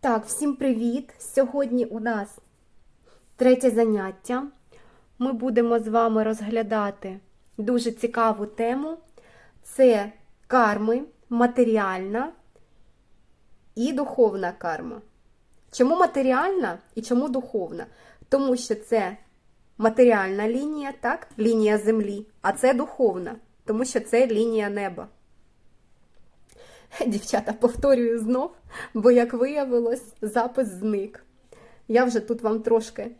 Так, всім привіт! Сьогодні у нас третє заняття. Ми будемо з вами розглядати дуже цікаву тему. Це карми, матеріальна і духовна карма. Чому матеріальна і чому духовна? Тому що це матеріальна лінія, так, лінія землі, а це духовна, тому що це лінія неба. Дівчата, повторюю знов, бо, як виявилось, запис зник. Я вже тут вам трошки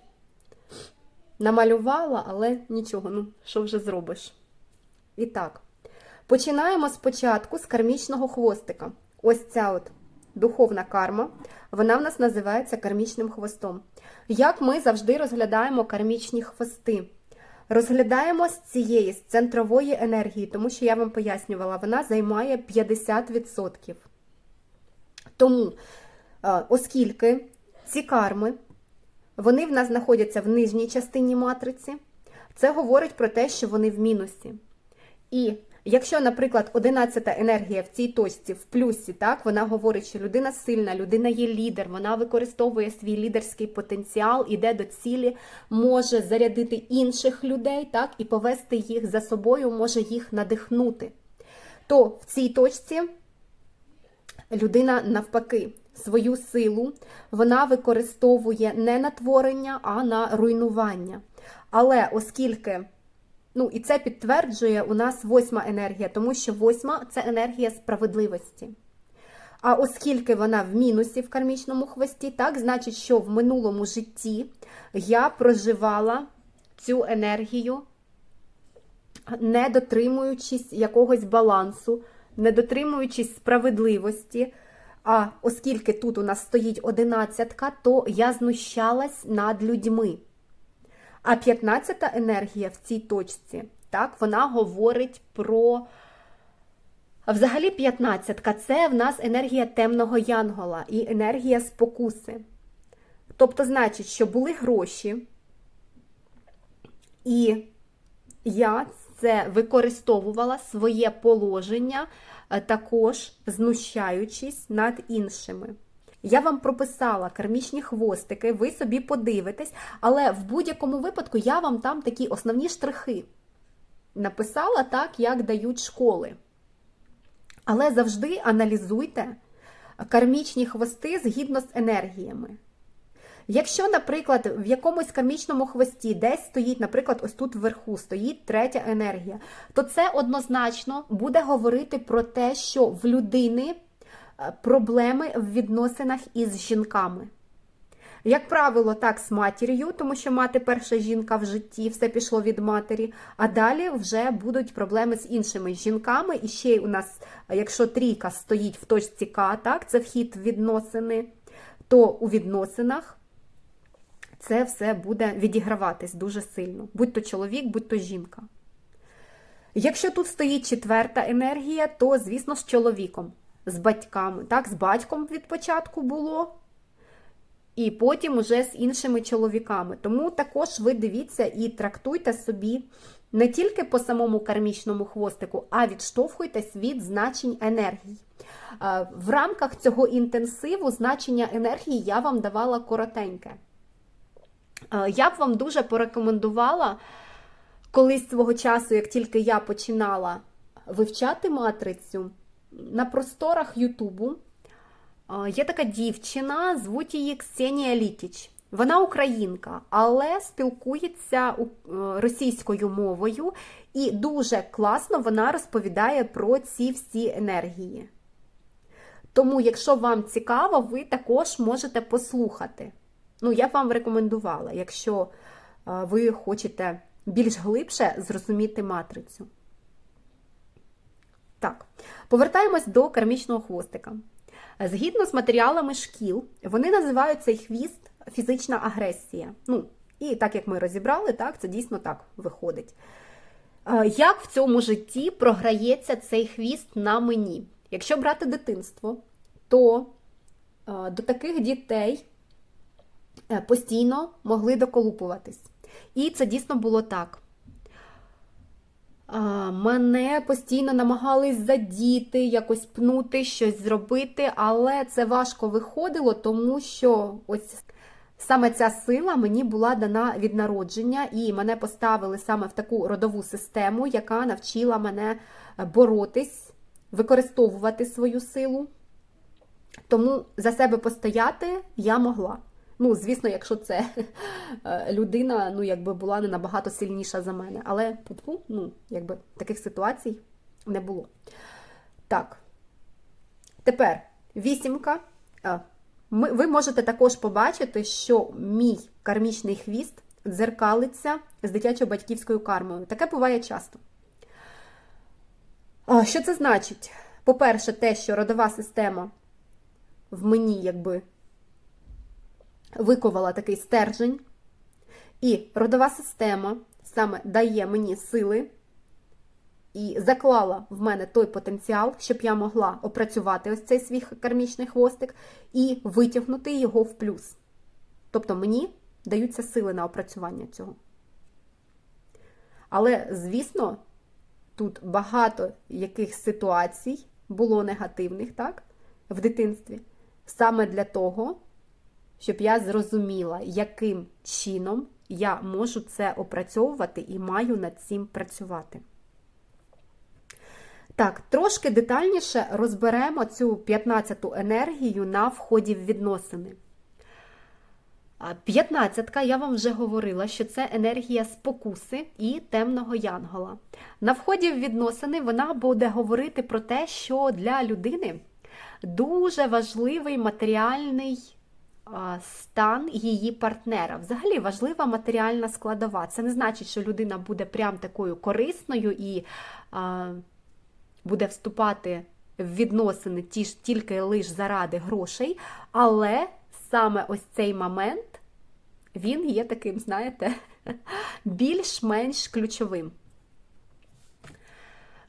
намалювала, але нічого, ну, що вже зробиш. І так, починаємо спочатку з кармічного хвостика. Ось ця от духовна карма, вона в нас називається кармічним хвостом. Як ми завжди розглядаємо кармічні хвости? Розглядаємо з цієї з центрової енергії, тому що я вам пояснювала, вона займає 50%. Тому, е, оскільки ці карми, вони в нас знаходяться в нижній частині матриці, це говорить про те, що вони в мінусі. І якщо, наприклад, 11 енергія в цій точці в плюсі, так, вона говорить, що людина сильна, людина є лідер, вона використовує свій лідерський потенціал, іде до цілі, може зарядити інших людей, так, і повести їх за собою, може їх надихнути. То в цій точці людина навпаки. Свою силу вона використовує не на творення, а на руйнування. Але оскільки Ну, і це підтверджує у нас восьма енергія, тому що восьма це енергія справедливості. А оскільки вона в мінусі в кармічному хвості, так, значить, що в минулому житті я проживала цю енергію, не дотримуючись якогось балансу, не дотримуючись справедливості. А оскільки тут у нас стоїть одинадцятка, то я знущалась над людьми. А 15-та енергія в цій точці, так, вона говорить про. Взагалі, 15-ка це в нас енергія темного янгола і енергія спокуси. Тобто, значить, що були гроші, і я це використовувала своє положення, також знущаючись над іншими. Я вам прописала кармічні хвостики, ви собі подивитесь, але в будь-якому випадку я вам там такі основні штрихи написала так, як дають школи. Але завжди аналізуйте кармічні хвости згідно з енергіями. Якщо, наприклад, в якомусь кармічному хвості десь стоїть, наприклад, ось тут вверху стоїть третя енергія, то це однозначно буде говорити про те, що в людини проблеми в відносинах із жінками. Як правило, так з матір'ю, тому що мати перша жінка в житті, все пішло від матері, а далі вже будуть проблеми з іншими жінками. І ще у нас, якщо трійка стоїть в точці К, так, це вхід в відносини, то у відносинах це все буде відіграватись дуже сильно. Будь то чоловік, будь то жінка. Якщо тут стоїть четверта енергія, то, звісно, з чоловіком з батьками. Так, з батьком від початку було, і потім уже з іншими чоловіками. Тому також ви дивіться і трактуйте собі не тільки по самому кармічному хвостику, а відштовхуйтесь від значень енергії. В рамках цього інтенсиву значення енергії я вам давала коротеньке. Я б вам дуже порекомендувала колись свого часу, як тільки я починала вивчати матрицю, на просторах Ютубу є така дівчина, звуть її Ксенія Літіч. Вона українка, але спілкується е, російською мовою, і дуже класно вона розповідає про ці всі енергії. Тому, якщо вам цікаво, ви також можете послухати. Ну, я б вам рекомендувала, якщо е, ви хочете більш глибше зрозуміти матрицю. Так, повертаємось до кармічного хвостика. Згідно з матеріалами шкіл, вони називають цей хвіст фізична агресія. Ну, і так як ми розібрали, так, це дійсно так виходить. Як в цьому житті програється цей хвіст на мені? Якщо брати дитинство, то до таких дітей е, постійно могли доколупуватись. І це дійсно було так. Мене постійно намагались задіти, якось пнути, щось зробити, але це важко виходило, тому що ось саме ця сила мені була дана від народження, і мене поставили саме в таку родову систему, яка навчила мене боротись, використовувати свою силу. Тому за себе постояти я могла. Ну, звісно, якщо це е, людина, ну, якби була не набагато сильніша за мене. Але ну, якби таких ситуацій не було. Так. Тепер вісімка. Ми, ви можете також побачити, що мій кармічний хвіст дзеркалиться з дитячо-батьківською кармою. Таке буває часто. Що це значить? По-перше, те, що родова система в мені, якби виковала такий стержень, і родова система саме дає мені сили і заклала в мене той потенціал, щоб я могла опрацювати ось цей свій кармічний хвостик і витягнути його в плюс. Тобто мені даються сили на опрацювання цього. Але, звісно, тут багато яких ситуацій було негативних, так, в дитинстві, саме для того, щоб я зрозуміла, яким чином я можу це опрацьовувати і маю над цим працювати. Так, трошки детальніше розберемо цю 15-ту енергію на вході в відносини. 15-ка, я вам вже говорила, що це енергія спокуси і темного янгола. На вході в відносини вона буде говорити про те, що для людини дуже важливий матеріальний стан її партнера. Взагалі важлива матеріальна складова. Це не значить, що людина буде прям такою корисною і буде вступати в відносини ті ж тільки лише заради грошей, але саме ось цей момент він є таким, знаєте, більш-менш ключовим.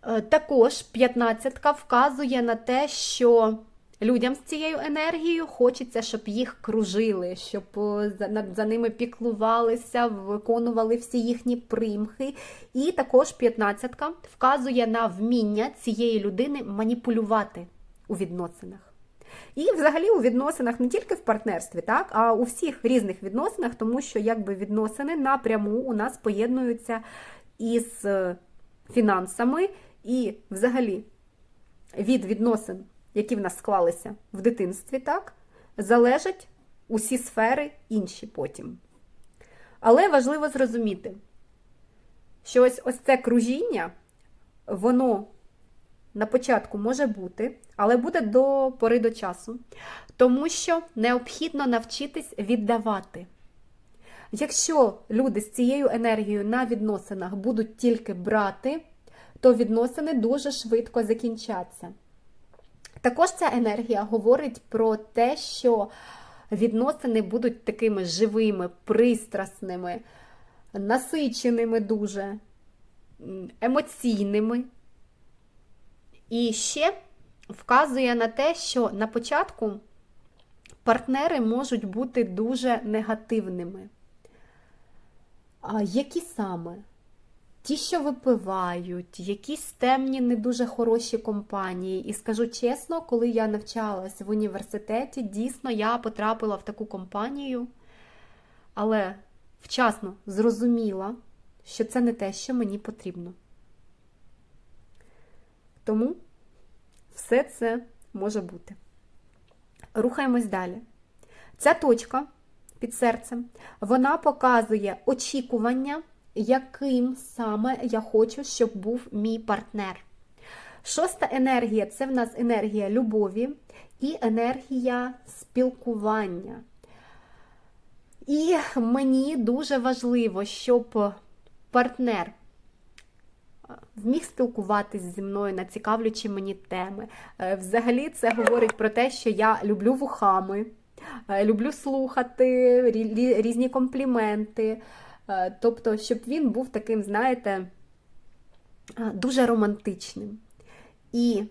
Е, також 15 вказує на те, що людям з цією енергією хочеться, щоб їх кружили, щоб за, за ними піклувалися, виконували всі їхні примхи. І також 15 вказує на вміння цієї людини маніпулювати у відносинах. І взагалі у відносинах не тільки в партнерстві, так, а у всіх різних відносинах, тому що якби відносини напряму у нас поєднуються із фінансами, і взагалі від відносин які в нас склалися в дитинстві, так, залежать усі сфери інші потім. Але важливо зрозуміти, що ось ось це кружіння, воно на початку може бути, але буде до пори до часу, тому що необхідно навчитись віддавати. Якщо люди з цією енергією на відносинах будуть тільки брати, то відносини дуже швидко закінчаться. Також ця енергія говорить про те, що відносини будуть такими живими, пристрасними, насиченими дуже, емоційними. І ще вказує на те, що на початку партнери можуть бути дуже негативними. А які саме? Ті, що випивають, якісь темні, не дуже хороші компанії. І скажу чесно, коли я навчалась в університеті, дійсно я потрапила в таку компанію, але вчасно зрозуміла, що це не те, що мені потрібно. Тому все це може бути. Рухаємось далі. Ця точка під серцем, вона показує очікування яким саме я хочу, щоб був мій партнер. Шоста енергія це в нас енергія любові і енергія спілкування. І мені дуже важливо, щоб партнер вміг спілкуватись зі мною на цікавлячі мені теми. Е, взагалі, це говорить про те, що я люблю вухами, е, люблю слухати різні компліменти. Е, тобто, щоб він був таким, знаєте, е, дуже романтичним. І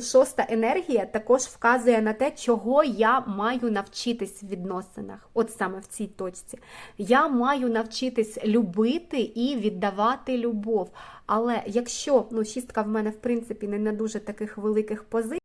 шоста енергія також вказує на те, чого я маю навчитись в відносинах, от саме в цій точці. Я маю навчитись любити і віддавати любов. Але якщо ну, шістка в мене в принципі не на дуже таких великих позиціях,